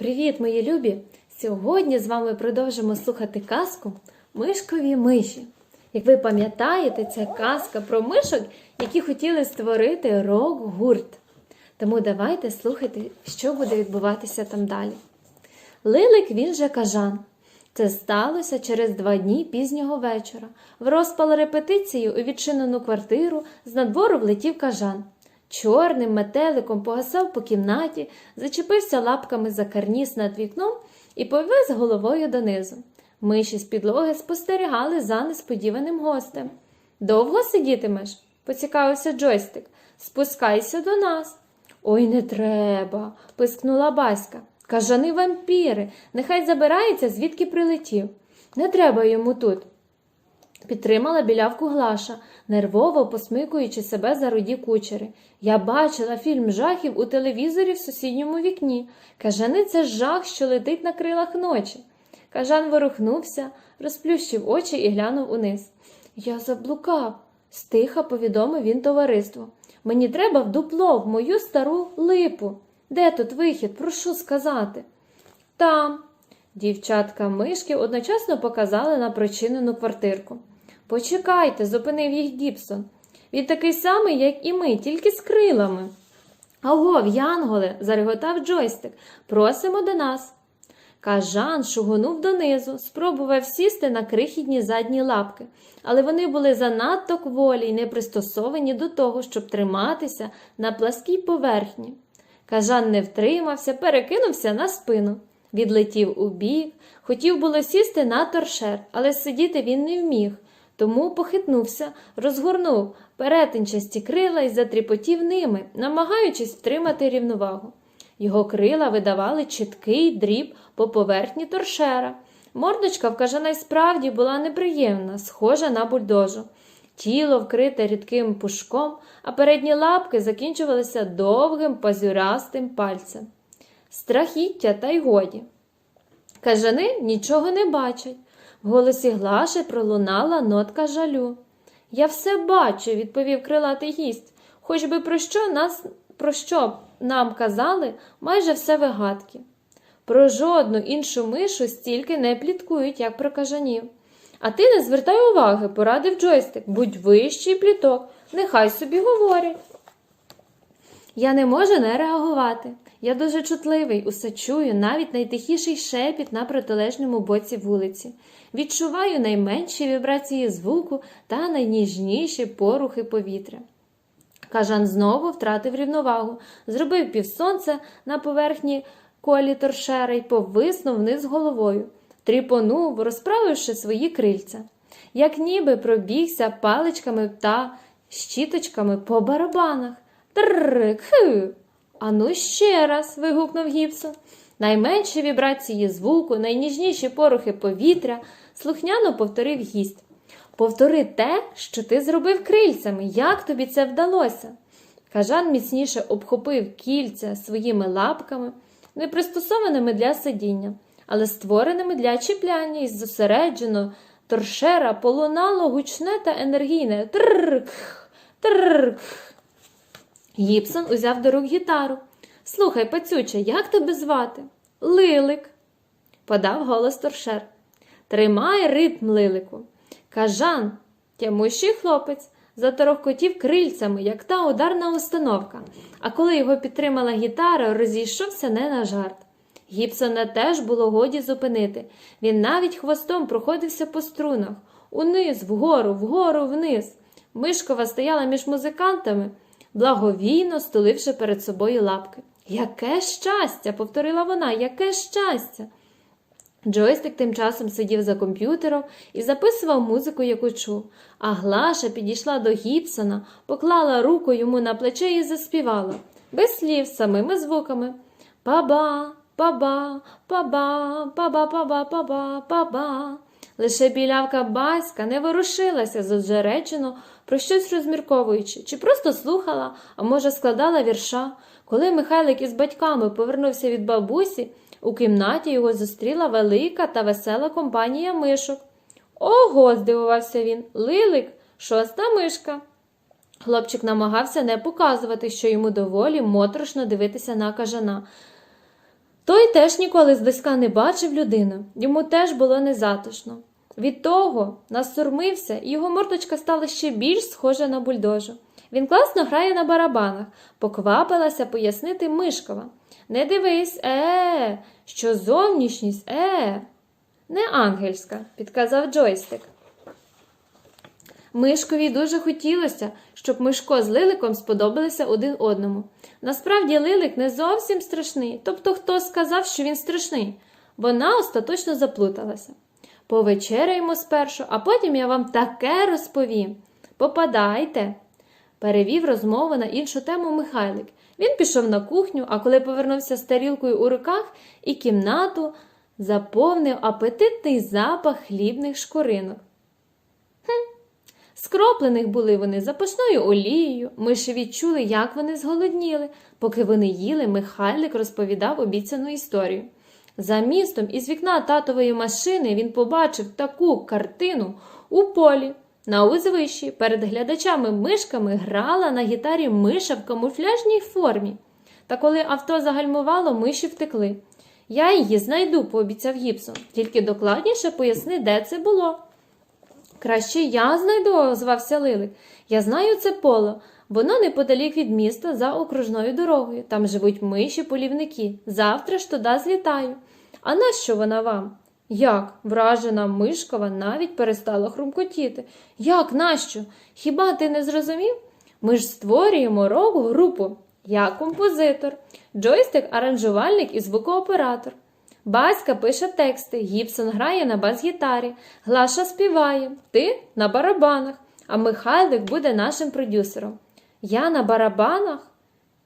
Привіт, мої любі! Сьогодні з вами продовжимо слухати казку Мишкові миші. Як ви пам'ятаєте, це казка про мишок, які хотіли створити рок-гурт. Тому давайте слухайте, що буде відбуватися там далі. Лилик він же кажан. Це сталося через два дні пізнього вечора. В розпал репетиції у відчинену квартиру з надвору влетів кажан. Чорним метеликом погасав по кімнаті, зачепився лапками за карніз над вікном і повез головою донизу. Миші з підлоги спостерігали за несподіваним гостем. Довго сидітимеш? поцікавився Джойстик. Спускайся до нас. Ой, не треба, пискнула Баська. Кажани вампіри, нехай забирається, звідки прилетів. Не треба йому тут. Підтримала білявку Глаша, нервово посмикуючи себе за руді кучери. Я бачила фільм жахів у телевізорі в сусідньому вікні. Кажани це жах, що летить на крилах ночі. Кажан ворухнувся, розплющив очі і глянув униз. Я заблукав, стиха повідомив він товариству. Мені треба в дупло, в мою стару липу. Де тут вихід? Прошу сказати. Там. Дівчатка мишки одночасно показали на прочинену квартирку. Почекайте, зупинив їх Гібсон. Він такий самий, як і ми, тільки з крилами. Агов, Янголе, зареготав Джойстик. Просимо до нас. Кажан шугонув донизу, спробував сісти на крихітні задні лапки, але вони були занадто кволі й не пристосовані до того, щоб триматися на пласкій поверхні. Кажан не втримався, перекинувся на спину, відлетів у бік, хотів було сісти на торшер, але сидіти він не вміг, тому похитнувся, розгорнув перетинчасті крила і затріпотів ними, намагаючись втримати рівновагу. Його крила видавали чіткий дріб по поверхні торшера. Мордочка в кажана справді була неприємна, схожа на бульдожу. Тіло вкрите рідким пушком, а передні лапки закінчувалися довгим пазюрастим пальцем. Страхіття та й годі. Кажани нічого не бачать. В голосі Глаші пролунала нотка жалю. Я все бачу, відповів крилатий гість. Хоч би про що нас про що нам казали, майже все вигадки. Про жодну іншу мишу стільки не пліткують, як про кажанів. А ти не звертай уваги, порадив Джойстик, будь вищий пліток, нехай собі говорять. Я не можу не реагувати. Я дуже чутливий, усе чую, навіть найтихіший шепіт на протилежному боці вулиці. Відчуваю найменші вібрації звуку та найніжніші порухи повітря. Кажан знову втратив рівновагу, зробив півсонце на поверхні колі торшера й повиснув вниз головою, тріпонув, розправивши свої крильця, як ніби пробігся паличками та щіточками по барабанах. Хи. Ану ще раз. вигукнув Гібсон. Найменші вібрації звуку, найніжніші порухи повітря, слухняно повторив гість. Повтори те, що ти зробив крильцями. Як тобі це вдалося? Кажан міцніше обхопив кільця своїми лапками, не пристосованими для сидіння, але створеними для чіпляння і зосереджено торшера полунало гучне та енергійне. Трррк. Гібсон узяв до рук гітару. Слухай, пацюче, як тебе звати? Лилик, подав голос торшер. Тримай ритм, лилику. Кажан, тямущий хлопець, заторохкотів крильцями, як та ударна установка, а коли його підтримала гітара, розійшовся не на жарт. Гібсона теж було годі зупинити. Він навіть хвостом проходився по струнах, униз, вгору, вгору, вниз. Мишкова стояла між музикантами, благовійно стуливши перед собою лапки. Яке щастя! повторила вона, яке щастя! Джойстик тим часом сидів за комп'ютером і записував музику, яку чув, а Глаша підійшла до Гібсона, поклала руку йому на плече і заспівала, без слів, самими звуками. Па-ба, па-ба, па-ба, па-ба, па-ба, па-ба, па-ба. Лише білявка Баська не ворушилася зосереджено, про щось розмірковуючи, чи просто слухала, а може, складала вірша. Коли Михайлик із батьками повернувся від бабусі, у кімнаті його зустріла велика та весела компанія мишок. Ого, здивувався він. Лилик, шоста мишка. Хлопчик намагався не показувати, що йому доволі моторошно дивитися на кажана. Той теж ніколи зблизька не бачив людину, йому теж було незатишно. Від того насурмився, і його мордочка стала ще більш схожа на бульдожу. Він класно грає на барабанах, поквапилася пояснити Мишкова. Не дивись, е, що зовнішність, е, не ангельська, підказав Джойстик. Мишкові дуже хотілося, щоб Мишко з Лиликом сподобалися один одному. Насправді Лилик не зовсім страшний, тобто хто сказав, що він страшний. Вона остаточно заплуталася. Повечеряємо спершу, а потім я вам таке розповім. Попадайте. Перевів розмову на іншу тему Михайлик. Він пішов на кухню, а коли повернувся з тарілкою у руках, і кімнату заповнив апетитний запах хлібних шкуринок. Скроплених були вони запашною олією. Миші відчули, як вони зголодніли. Поки вони їли, Михайлик розповідав обіцяну історію. За містом із вікна татової машини він побачив таку картину у полі. На узвищі перед глядачами-мишками грала на гітарі миша в камуфляжній формі. Та коли авто загальмувало, миші втекли. Я її знайду, пообіцяв Гіпсон. Тільки докладніше поясни, де це було. Краще я знайду, озвався Лилик. Я знаю це поле. Воно неподалік від міста за окружною дорогою. Там живуть миші-полівники. Завтра ж туди злітаю. А нащо вона вам? Як? Вражена Мишкова навіть перестала хрумкотіти. Як нащо? Хіба ти не зрозумів? Ми ж створюємо рок-групу. Я композитор, Джойстик аранжувальник і звукооператор. Баська пише тексти, Гібсон грає на бас-гітарі, Глаша співає, ти на барабанах, а Михайлик буде нашим продюсером. Я на барабанах?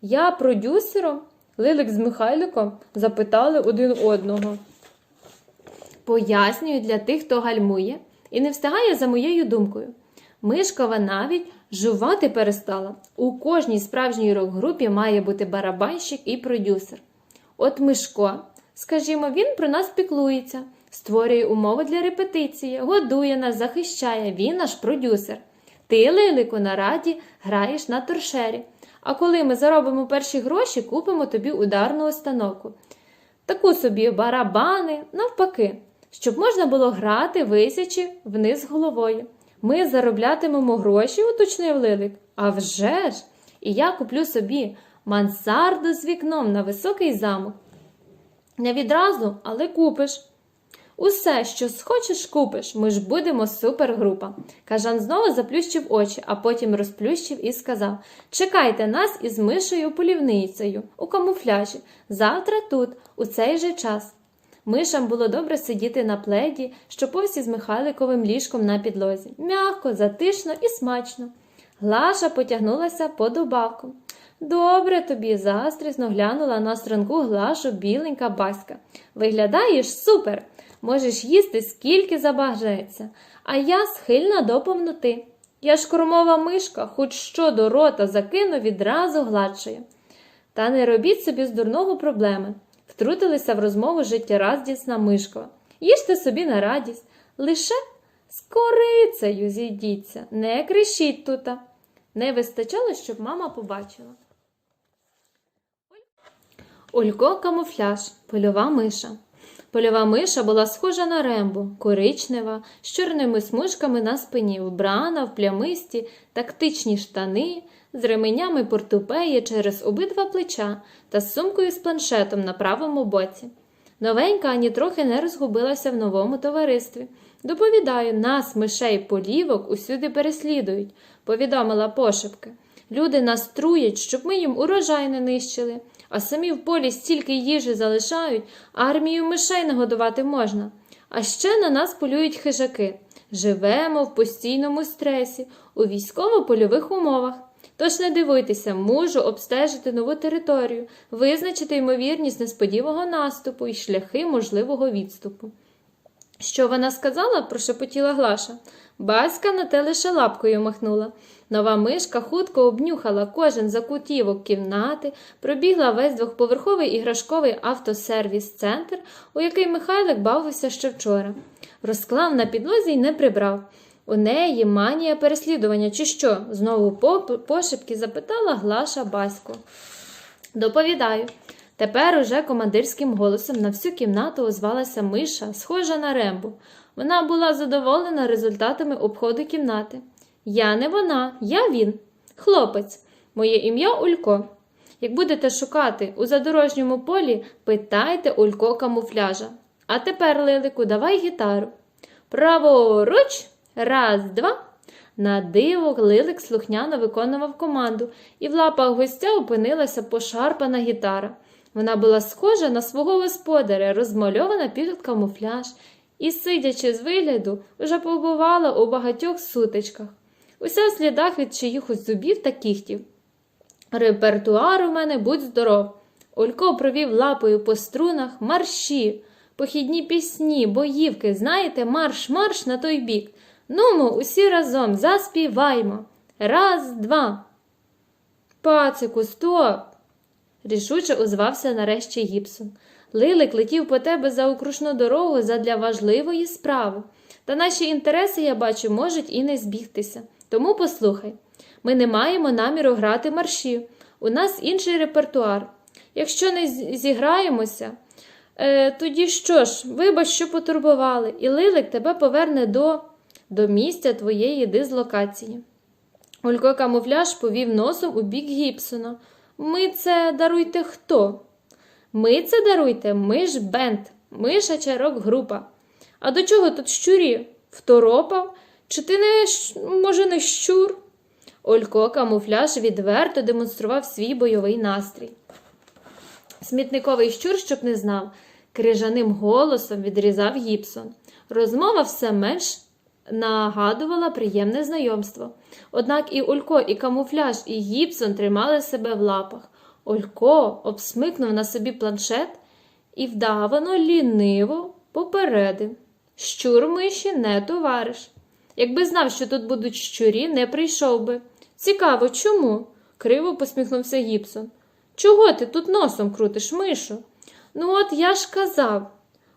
Я продюсером? Лилик з Михайликом запитали один одного. Пояснюю для тих, хто гальмує і не встигає за моєю думкою. Мишкова навіть жувати перестала. У кожній справжній рок-групі має бути барабанщик і продюсер. От Мишко, скажімо, він про нас піклується, створює умови для репетиції, годує нас, захищає, він наш продюсер. Ти, Лилику, на раді граєш на торшері. А коли ми заробимо перші гроші, купимо тобі ударну установку. Таку собі барабани, навпаки, щоб можна було грати, висячи вниз головою. Ми зароблятимемо гроші, уточнив Лилик. А вже ж! І я куплю собі мансарду з вікном на високий замок. Не відразу, але купиш. Усе, що схочеш, купиш, ми ж будемо супергрупа. Кажан знову заплющив очі, а потім розплющив і сказав Чекайте нас із мишою полівницею у камуфляжі. Завтра тут, у цей же час. Мишам було добре сидіти на пледі, що повсі з Михайликовим ліжком на підлозі. М'яко, затишно і смачно. Глаша потягнулася по добавку. Добре тобі, заздрісно глянула на странку глашу біленька баська. Виглядаєш супер! Можеш їсти скільки забажається, а я схильна до повноти. Я ж кормова мишка, хоч що до рота закину, відразу гладшає. Та не робіть собі з дурного проблеми. Втрутилися в розмову життєраздісна мишкова. Їжте собі на радість, лише з корицею зійдіться, не кричіть тута. Не вистачало, щоб мама побачила. Олько камуфляж, польова миша. Польова миша була схожа на рембо, коричнева, з чорними смужками на спині, вбрана в плямисті, тактичні штани, з ременями портупеї через обидва плеча та з сумкою з планшетом на правому боці. Новенька ані трохи не розгубилася в новому товаристві. Доповідаю, нас, мишей полівок, усюди переслідують, повідомила пошепки. Люди нас труять, щоб ми їм урожай не нищили, а самі в полі стільки їжі залишають, армію мишей нагодувати можна. А ще на нас полюють хижаки. Живемо в постійному стресі, у військово-польових умовах. Тож не дивуйтеся, можу обстежити нову територію, визначити ймовірність несподіваного наступу і шляхи можливого відступу. Що вона сказала? прошепотіла Глаша. Баська на те лише лапкою махнула. Нова мишка хутко обнюхала кожен закутівок кімнати, пробігла весь двохповерховий іграшковий автосервіс-центр, у який Михайлик бавився ще вчора. Розклав на підлозі й не прибрав. У неї манія переслідування, чи що? знову пошепки запитала Глаша Баську. Доповідаю. Тепер уже командирським голосом на всю кімнату озвалася миша, схожа на рембу. Вона була задоволена результатами обходу кімнати. Я не вона, я він, хлопець. Моє ім'я Улько. Як будете шукати у задорожньому полі, питайте Улько камуфляжа. А тепер, Лилику, давай гітару. Праворуч, раз, два. На диво Лилик слухняно виконував команду, і в лапах гостя опинилася пошарпана гітара. Вона була схожа на свого господаря, розмальована під камуфляж, і, сидячи з вигляду, вже побувала у багатьох сутичках. Уся в слідах від чиїхось зубів та кіхтів. Репертуар у мене будь здоров. Олько провів лапою по струнах марші, похідні пісні, боївки, знаєте, марш-марш на той бік. Нумо, усі разом заспіваймо. Раз, два. Пацику, стоп. Рішуче озвався нарешті Гіпсон. Лилик летів по тебе за окружну дорогу задля важливої справи. Та наші інтереси, я бачу, можуть і не збігтися. Тому послухай. Ми не маємо наміру грати марші. У нас інший репертуар. Якщо не зіграємося, е, тоді що ж, вибач, що потурбували, і Лилик тебе поверне до, до місця твоєї дислокації. Олько камуфляж повів носом у бік Гіпсона. Ми це даруйте хто? Ми це даруйте, ми ж бенд, ми шачарок група. А до чого тут щурі? Второпав? Чи ти не, може, не щур? Олько камуфляж відверто демонстрував свій бойовий настрій. Смітниковий щур, щоб не знав, крижаним голосом відрізав Гіпсон. Розмова все менш нагадувала приємне знайомство. Однак і Олько, і камуфляж, і Гіпсон тримали себе в лапах. Олько обсмикнув на собі планшет і вдавано ліниво попередив. Щур миші не товариш. Якби знав, що тут будуть щурі, не прийшов би. Цікаво, чому? криво посміхнувся Гіпсон. Чого ти тут носом крутиш, мишу? Ну, от я ж казав.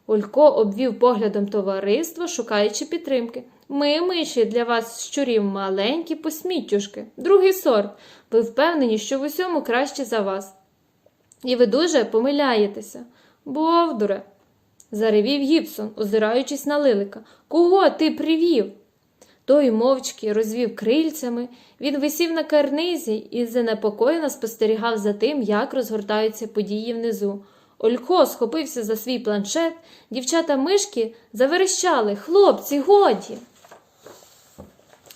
Олько обвів поглядом товариство, шукаючи підтримки. Ми, миші, для вас щурів маленькі посміттюшки, другий сорт. Ви впевнені, що в усьому краще за вас. І ви дуже помиляєтеся. Бовдуре, заревів Гіпсон, озираючись на лилика. Кого ти привів? Той мовчки розвів крильцями, він висів на карнизі і занепокоєно спостерігав за тим, як розгортаються події внизу. Олько схопився за свій планшет, дівчата мишки заверещали Хлопці, годі.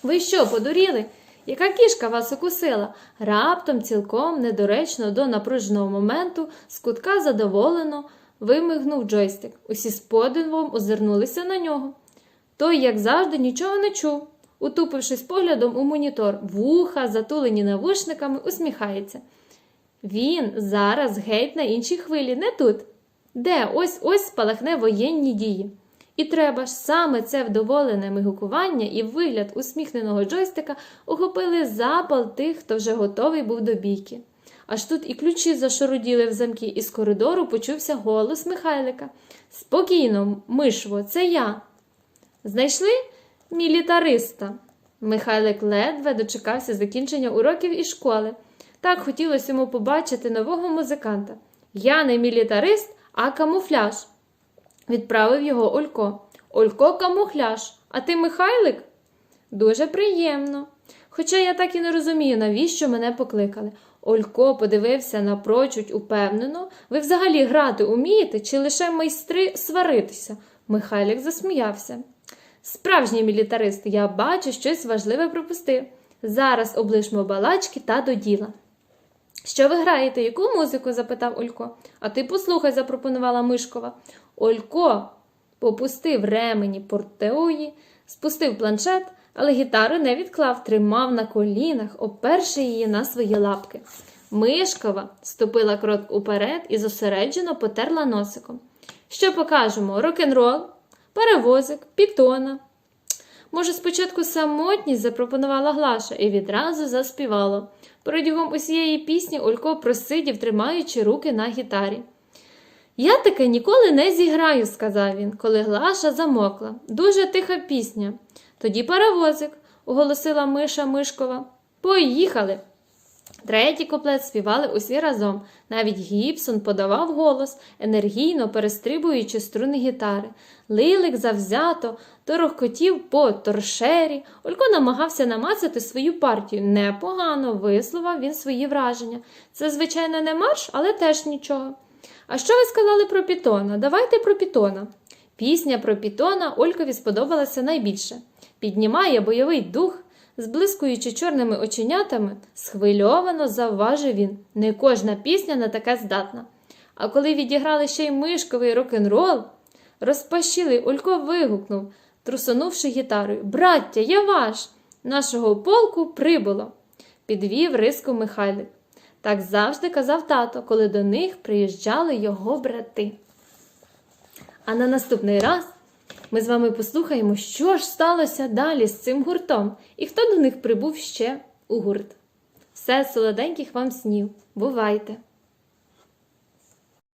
Ви що, подуріли? Яка кішка вас укусила? Раптом, цілком недоречно до напруженого моменту, з кутка задоволено вимигнув джойстик. Усі з подивом озирнулися на нього. Той, як завжди, нічого не чув. Утупившись поглядом у монітор, вуха, затулені навушниками, усміхається. Він зараз геть на іншій хвилі, не тут. Де ось ось спалахне воєнні дії. І треба ж саме це вдоволене мигукування і вигляд усміхненого джойстика охопили запал тих, хто вже готовий був до бійки. Аж тут і ключі зашаруділи в замки, і з коридору почувся голос Михайлика. Спокійно, мишво, це я. Знайшли мілітариста. Михайлик ледве дочекався закінчення уроків із школи. Так хотілося йому побачити нового музиканта. Я не мілітарист, а камуфляж. Відправив його Олько. Олько камуфляж. А ти Михайлик? Дуже приємно. Хоча я так і не розумію, навіщо мене покликали. Олько подивився напрочуть упевнено. Ви взагалі грати умієте чи лише майстри сваритися? Михайлик засміявся. Справжній мілітарист, я бачу, щось важливе пропустив. Зараз облишмо балачки та до діла. Що ви граєте? Яку музику? запитав Олько. А ти послухай, запропонувала Мишкова. Олько попустив ремені портеої, спустив планшет, але гітару не відклав, тримав на колінах, оперши її на свої лапки. Мишкова ступила крок уперед і зосереджено потерла носиком. Що покажемо? Рок-н-рол, перевозик, пітона. Може, спочатку самотність запропонувала Глаша і відразу заспівала. Протягом усієї пісні Олько просидів, тримаючи руки на гітарі. Я таке ніколи не зіграю, сказав він, коли Глаша замокла. Дуже тиха пісня. Тоді паровозик, оголосила Миша Мишкова. Поїхали. Третій куплет співали усі разом. Навіть Гібсон подавав голос, енергійно перестрибуючи струни гітари. Лилик завзято торохкотів по торшері. Олько намагався намацати свою партію. Непогано висловив він свої враження. Це, звичайно, не марш, але теж нічого. А що ви сказали про Пітона? Давайте про Пітона. Пісня про Пітона Олькові сподобалася найбільше. Піднімає бойовий дух, зблискуючи чорними оченятами, схвильовано завважив він. Не кожна пісня на таке здатна. А коли відіграли ще й мишковий рок-н-рол, розпашілий Олько вигукнув, трусонувши гітарою Браття, я ваш! Нашого полку прибуло. Підвів риску Михайлик. Так завжди казав тато, коли до них приїжджали його брати. А на наступний раз ми з вами послухаємо, що ж сталося далі з цим гуртом і хто до них прибув ще у гурт. Все солоденьких вам снів. Бувайте!